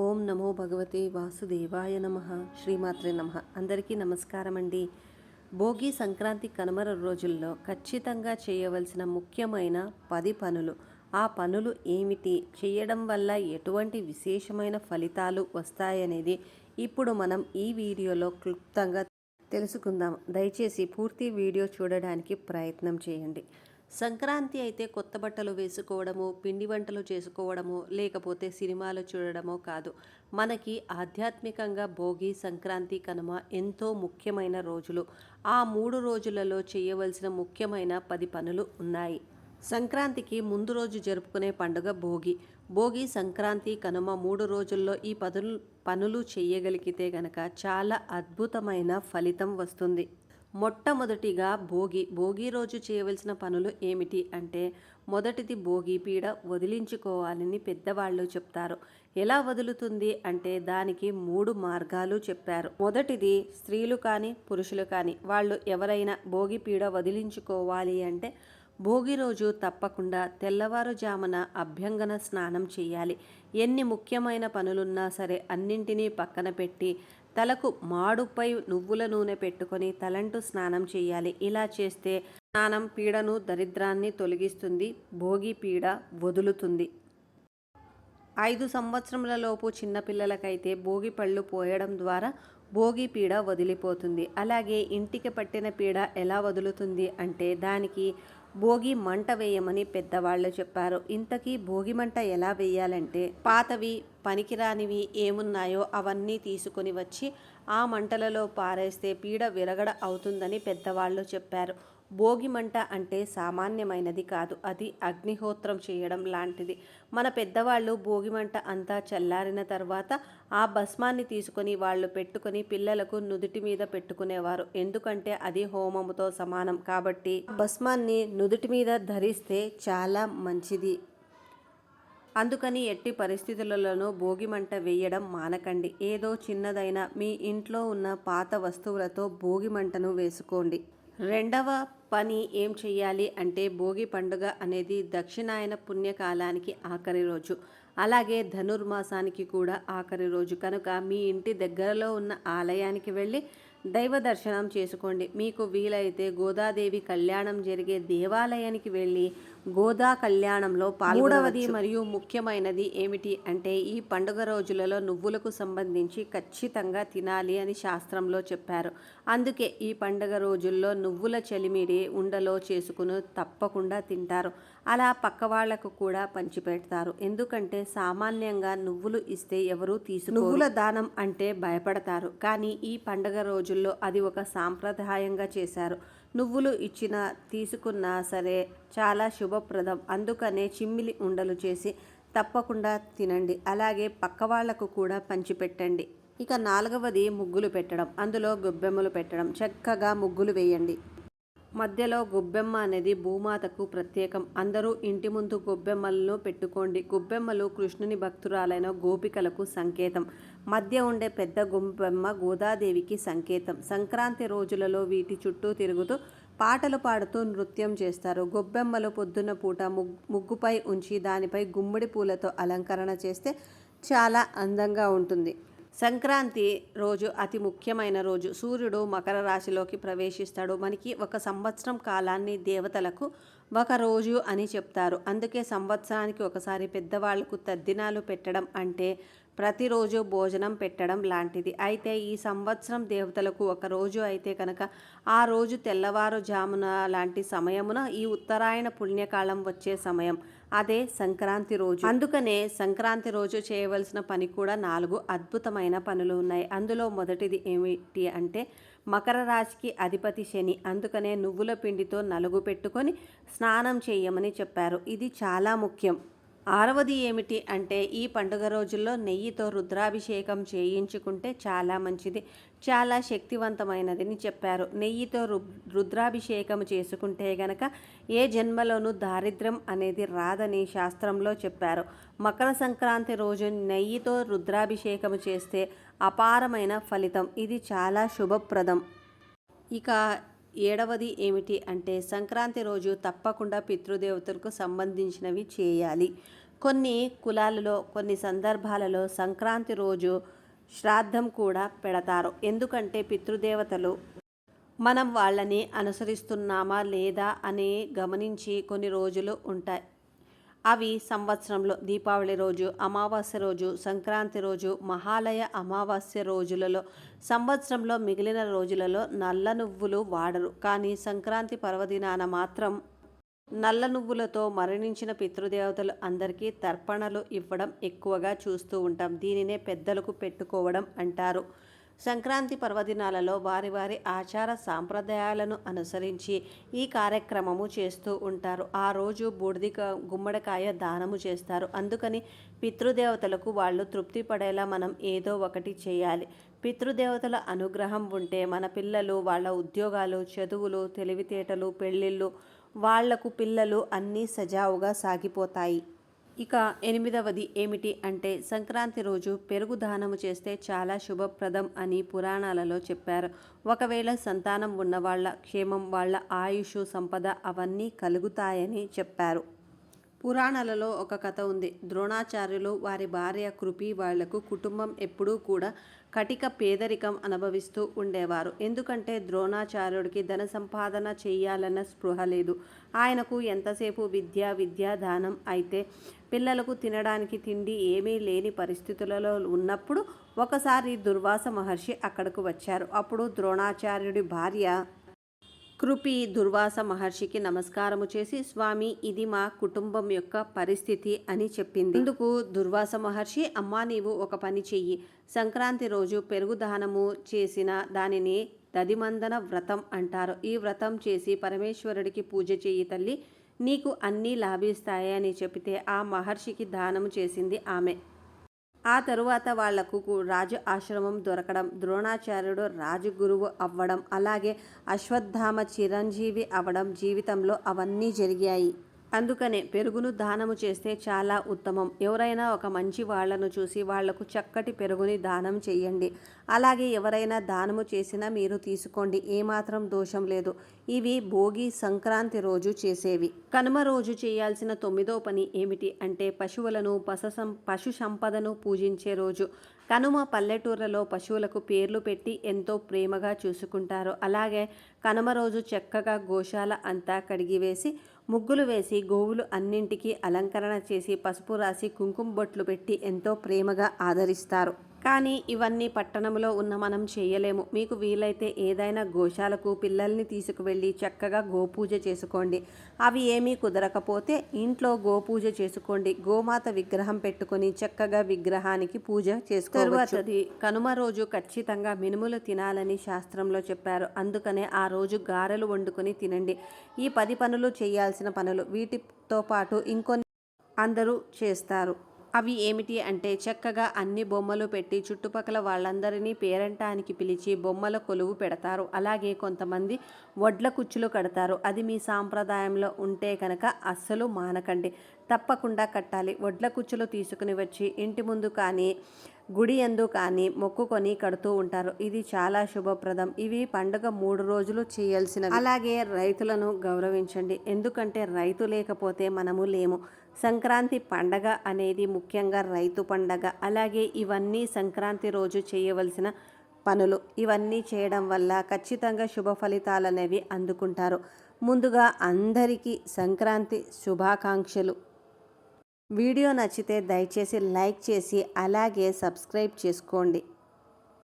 ఓం నమో భగవతే వాసుదేవాయ నమ. శ్రీమాత్రే నమ. అందరికీ నమస్కారం అండి. భోగి సంక్రాంతి కనుమర రోజుల్లో ఖచ్చితంగా చేయవలసిన ముఖ్యమైన పది పనులు. ఆ పనులు ఏమిటి? చేయడం వల్ల ఎటువంటి విశేషమైన ఫలితాలు వస్తాయనేది ఇప్పుడు మనం ఈ వీడియోలో క్లుప్తంగా తెలుసుకుందాం. దయచేసి పూర్తి వీడియో చూడడానికి ప్రయత్నం చేయండి. సంక్రాంతి అయితే కొత్త బట్టలు వేసుకోవడము పిండి వంటలు చేసుకోవడము లేకపోతే సినిమాలు చూడడమో కాదు. మనకి ఆధ్యాత్మికంగా భోగి సంక్రాంతి కనుమ ఎంతో ముఖ్యమైన రోజులు. ఆ మూడు రోజులలో చేయవలసిన ముఖ్యమైన పది పనులు ఉన్నాయి. సంక్రాంతికి ముందు రోజు జరుపుకునే పండుగ భోగి. భోగి సంక్రాంతి కనుమ మూడు రోజుల్లో ఈ పదులు పనులు చేయగలిగితే గనక చాలా అద్భుతమైన ఫలితం వస్తుంది. మొట్టమొదటిగా భోగి భోగి రోజు చేయవలసిన పనులు ఏమిటి అంటే మొదటిది భోగి పీడ వదిలించుకోవాలని పెద్దవాళ్ళు చెప్తారు. ఎలా వదులుతుంది అంటే దానికి మూడు మార్గాలు చెప్పారు. మొదటిది స్త్రీలు కానీ పురుషులు కానీ వాళ్ళు ఎవరైనా భోగి పీడ వదిలించుకోవాలి అంటే భోగి రోజు తప్పకుండా తెల్లవారుజామున అభ్యంగన స్నానం చేయాలి. ఎన్ని ముఖ్యమైన పనులున్నా సరే అన్నింటినీ పక్కన పెట్టి తలకు మాడుపై నువ్వుల నూనె పెట్టుకొని తలంటు స్నానం చేయాలి. ఇలా చేస్తే స్నానం పీడను దరిద్రాన్ని తొలగిస్తుంది భోగి పీడ వదులుతుంది. ఐదు సంవత్సరములలోపు చిన్నపిల్లలకైతే భోగి పళ్ళు పోయడం ద్వారా భోగి పీడ వదిలిపోతుంది. అలాగే ఇంటికి పట్టిన పీడ ఎలా వదులుతుంది అంటే దానికి భోగి మంట వేయమని పెద్దవాళ్ళు చెప్పారు. ఇంతకీ భోగి మంట ఎలా వేయాలంటే పాతవి పనికిరానివి ఏమున్నాయో అవన్నీ తీసుకొని వచ్చి ఆ మంటలలో పారేస్తే పీడ విరగడ అవుతుందని పెద్దవాళ్ళు చెప్పారు. భోగిమంట అంటే సామాన్యమైనది కాదు. అది అగ్నిహోత్రం చేయడం లాంటిది. మన పెద్దవాళ్ళు భోగిమంట అంతా చల్లారిన తర్వాత ఆ భస్మాన్ని తీసుకొని వాళ్ళు పెట్టుకొని పిల్లలకు నుదుటి మీద పెట్టుకునేవారు. ఎందుకంటే అది హోమముతో సమానం కాబట్టి భస్మాన్ని నుదుటి మీద ధరిస్తే చాలా మంచిది. అందుకని ఎట్టి పరిస్థితులలోనూ భోగిమంట వేయడం మానకండి. ఏదో చిన్నదైనా మీ ఇంట్లో ఉన్న పాత వస్తువులతో భోగిమంటను వేసుకోండి. రెండవ పని ఏం చేయాలి అంటే భోగి పండుగ అనేది దక్షిణాయన పుణ్యకాలానికి ఆఖరి రోజు. అలాగే ధనుర్మాసానికి కూడా ఆఖరి రోజు. కనుక మీ ఇంటి దగ్గరలో ఉన్న ఆలయానికి వెళ్ళి దైవ దర్శనం చేసుకోండి. మీకు వీలైతే గోదాదేవి కళ్యాణం జరిగే దేవాలయానికి వెళ్ళి గోదా కళ్యాణంలో మూడవది మరియు ముఖ్యమైనది ఏమిటి అంటే ఈ పండుగ రోజులలో నువ్వులకు సంబంధించి ఖచ్చితంగా తినాలి అని శాస్త్రంలో చెప్పారు. అందుకే ఈ పండుగ రోజుల్లో నువ్వుల చలిమిడి ఉండలో చేసుకుని తప్పకుండా తింటారు. అలా పక్క వాళ్ళకు కూడా పంచిపెడతారు. ఎందుకంటే సామాన్యంగా నువ్వులు ఇస్తే ఎవరూ తీసు నువ్వుల దానం అంటే భయపడతారు. కానీ ఈ పండుగ రోజుల్లో అది ఒక సాంప్రదాయంగా చేశారు. నువ్వులు ఇచ్చిన తీసుకున్నా సరే చాలా శుభప్రదం. అందుకనే చిమ్మిలి ఉండలు చేసి తప్పకుండా తినండి. అలాగే పక్క వాళ్ళకు కూడా పంచిపెట్టండి. ఇక నాలుగవది ముగ్గులు పెట్టడం. అందులో గొబ్బెమ్మలు పెట్టడం. చక్కగా ముగ్గులు వేయండి. మధ్యలో గొబ్బెమ్మ అనేది భూమాతకు ప్రత్యేకం. అందరూ ఇంటి ముందు గొబ్బెమ్మలను పెట్టుకోండి. గొబ్బెమ్మలు కృష్ణుని భక్తురాలైన గోపికలకు సంకేతం. మధ్య ఉండే పెద్ద గొబ్బెమ్మ గోదాదేవికి సంకేతం. సంక్రాంతి రోజులలో వీటి చుట్టూ తిరుగుతూ పాటలు పాడుతూ నృత్యం చేస్తారు. గొబ్బెమ్మలు పొద్దున్న పూట ముగ్గుపై ఉంచి దానిపై గుమ్మడి పూలతో అలంకరణ చేస్తే చాలా అందంగా ఉంటుంది. సంక్రాంతి రోజు అతి ముఖ్యమైన రోజు. సూర్యుడు మకర రాశిలోకి ప్రవేశిస్తాడు. మనకి ఒక సంవత్సరం కాలాన్ని దేవతలకు ఒక రోజు అని చెప్తారు. అందుకే సంవత్సరానికి ఒకసారి పెద్దవాళ్ళకు తద్దినాలు పెట్టడం అంటే ప్రతిరోజు భోజనం పెట్టడం లాంటిది. అయితే ఈ సంవత్సరం దేవతలకు ఒక రోజు అయితే కనుక ఆ రోజు తెల్లవారుజామున లాంటి సమయమున ఈ ఉత్తరాయణ పుణ్యకాలం వచ్చే సమయం. అదే సంక్రాంతి రోజు. అందుకనే సంక్రాంతి రోజు చేయవలసిన పని కూడా నాలుగు అద్భుతమైన పనులు ఉన్నాయి. అందులో మొదటిది ఏమిటి అంటే మకర రాశికి అధిపతి శని. అందుకనే నువ్వుల పిండితో నలుగు పెట్టుకొని స్నానం చేయమని చెప్పారు. ఇది చాలా ముఖ్యం. ఆరవది ఏమిటి అంటే ఈ పండుగ రోజుల్లో నెయ్యితో రుద్రాభిషేకం చేయించుకుంటే చాలా మంచిది చాలా శక్తివంతమైనదని చెప్పారు. నెయ్యితో రుద్రాభిషేకం చేసుకుంటే గనక ఏ జన్మలోనూ దారిద్ర్యం అనేది రాదని శాస్త్రంలో చెప్పారు. మకర సంక్రాంతి రోజు నెయ్యితో రుద్రాభిషేకం చేస్తే అపారమైన ఫలితం. ఇది చాలా శుభప్రదం. ఇక ఏడవది ఏమిటి అంటే సంక్రాంతి రోజు తప్పకుండా పితృదేవతలకు సంబంధించినవి చేయాలి. కొన్ని కులాలలో కొన్ని సందర్భాలలో సంక్రాంతి రోజు శ్రాద్ధం కూడా పెడతారు. ఎందుకంటే పితృదేవతలు మనం వాళ్ళని అనుసరిస్తున్నామా లేదా అని గమనించి కొన్ని రోజులు ఉంటాయి. అవి సంవత్సరంలో దీపావళి రోజు అమావాస్య రోజు సంక్రాంతి రోజు మహాలయ అమావాస్య రోజులలో సంవత్సరంలో మిగిలిన రోజులలో నల్ల నువ్వులు వాడరు. కానీ సంక్రాంతి పర్వదినాన మాత్రం నల్ల నువ్వులతో మరణించిన పితృదేవతలు అందరికీ తర్పణలు ఇవ్వడం ఎక్కువగా చూస్తూ ఉంటాం. దీనినే పెద్దలకు పెట్టుకోవడం అంటారు. సంక్రాంతి పర్వదినాలలో వారి వారి ఆచార సాంప్రదాయాలను అనుసరించి ఈ కార్యక్రమము చేస్తూ ఉంటారు. ఆ రోజు బూడిదిక గుమ్మడికాయ దానము చేస్తారు. అందుకని పితృదేవతలకు వాళ్ళు తృప్తి పడేలా మనం ఏదో ఒకటి చేయాలి. పితృదేవతల అనుగ్రహం ఉంటే మన పిల్లలు వాళ్ళ ఉద్యోగాలు చదువులు తెలివితేటలు పెళ్ళిళ్ళు వాళ్ళకు పిల్లలు అన్నీ సజావుగా సాగిపోతాయి. ఇక ఎనిమిదవది ఏమిటి అంటే సంక్రాంతి రోజు పెరుగు దానము చేస్తే చాలా శుభప్రదం అని పురాణాలలో చెప్పారు. ఒకవేళ సంతానం ఉన్నవాళ్ళ క్షేమం వాళ్ళ ఆయుష్ సంపద అవన్నీ కలుగుతాయని చెప్పారు. పురాణాలలో ఒక కథ ఉంది. ద్రోణాచార్యులు వారి భార్య కృపి వాళ్ళకు కుటుంబం ఎప్పుడూ కూడా కటిక పేదరికం అనుభవిస్తూ ఉండేవారు. ఎందుకంటే ద్రోణాచార్యుడికి ధన సంపాదన చేయాలన్న స్పృహ లేదు. ఆయనకు ఎంతసేపు విద్య విద్యాదానం అయితే పిల్లలకు తినడానికి తిండి ఏమీ లేని పరిస్థితులలో ఉన్నప్పుడు ఒకసారి దుర్వాస మహర్షి అక్కడకు వచ్చారు. అప్పుడు ద్రోణాచార్యుడి భార్య కృపి దుర్వాస మహర్షికి నమస్కారము చేసి స్వామి ఇది మా కుటుంబం యొక్క పరిస్థితి అని చెప్పింది. ఇందుకు దుర్వాస మహర్షి అమ్మా నీవు ఒక పని చెయ్యి. సంక్రాంతి రోజు పెరుగు దానము చేసిన దానిని దదిమందన వ్రతం అంటారు. ఈ వ్రతం చేసి పరమేశ్వరుడికి పూజ చెయ్యి తల్లి నీకు అన్నీ లాభిస్తాయి అని చెబితే ఆ మహర్షికి దానము చేసింది ఆమె. ఆ తరువాత వాళ్ళకు రాజు ఆశ్రమం దొరకడం ద్రోణాచార్యుడు రాజగురువు అవ్వడం అలాగే అశ్వత్థామ చిరంజీవి అవ్వడం జీవితంలో అవన్నీ జరిగాయి. అందుకనే పెరుగును దానము చేస్తే చాలా ఉత్తమం. ఎవరైనా ఒక మంచి వాళ్ళను చూసి వాళ్ళకు చక్కటి పెరుగుని దానం చేయండి. అలాగే ఎవరైనా దానము చేసినా మీరు తీసుకోండి. ఏమాత్రం దోషం లేదు. ఇవి భోగి సంక్రాంతి రోజు చేసేవి. కనుమ రోజు చేయాల్సిన తొమ్మిదో పని ఏమిటి అంటే పశువులను పశు పశు సంపదను పూజించే రోజు. కనుమ పల్లెటూర్లలో పశువులకు పేర్లు పెట్టి ఎంతో ప్రేమగా చూసుకుంటారు. అలాగే కనుమ రోజు చక్కగా గోశాల అంతా కడిగివేసి ముగ్గులు వేసి గోవులు అన్నింటికీ అలంకరణ చేసి పసుపు రాసి కుంకుమ బొట్లు పెట్టి ఎంతో ప్రేమగా ఆదరిస్తారు. కానీ ఇవన్నీ పట్టణంలో ఉన్న మనం చేయలేము. మీకు వీలైతే ఏదైనా గోశాలకు పిల్లల్ని తీసుకువెళ్ళి చక్కగా గోపూజ చేసుకోండి. అవి ఏమీ కుదరకపోతే ఇంట్లో గోపూజ చేసుకోండి. గోమాత విగ్రహం పెట్టుకొని చక్కగా విగ్రహానికి పూజ చేసుకోవచ్చది కనుమ రోజు ఖచ్చితంగా మినుములు తినాలని శాస్త్రంలో చెప్పారు. అందుకనే ఆ రోజు గారెలు వండుకొని తినండి. ఈ పది పనులు చేయాల్సిన పనులు వీటితో పాటు ఇంకొన్ని అందరూ చేస్తారు. అవి ఏమిటి అంటే చక్కగా అన్ని బొమ్మలు పెట్టి చుట్టుపక్కల వాళ్ళందరినీ పేరంటానికి పిలిచి బొమ్మల కొలువు పెడతారు. అలాగే కొంతమంది వడ్ల కుచ్చులు కడతారు. అది మీ సాంప్రదాయంలో ఉంటే కనుక అస్సలు మానకండి. తప్పకుండా కట్టాలి. వడ్ల కుచ్చులు తీసుకుని వచ్చి ఇంటి ముందు కానీ గుడి ఎందు కానీ మొక్కుకొని కడుతూ ఉంటారు. ఇది చాలా శుభప్రదం. ఇవి పండుగ మూడు రోజులు చేయాల్సిన అలాగే రైతులను గౌరవించండి. ఎందుకంటే రైతు లేకపోతే మనము లేము. సంక్రాంతి పండగ అనేది ముఖ్యంగా రైతు పండగ. అలాగే ఇవన్నీ సంక్రాంతి రోజు చేయవలసిన పనులు. ఇవన్నీ చేయడం వల్ల ఖచ్చితంగా శుభ ఫలితాలు అనేవి అందుకుంటారు. ముందుగా అందరికీ సంక్రాంతి శుభాకాంక్షలు. వీడియో నచ్చితే దయచేసి లైక్ చేసి అలాగే సబ్స్క్రైబ్ చేసుకోండి.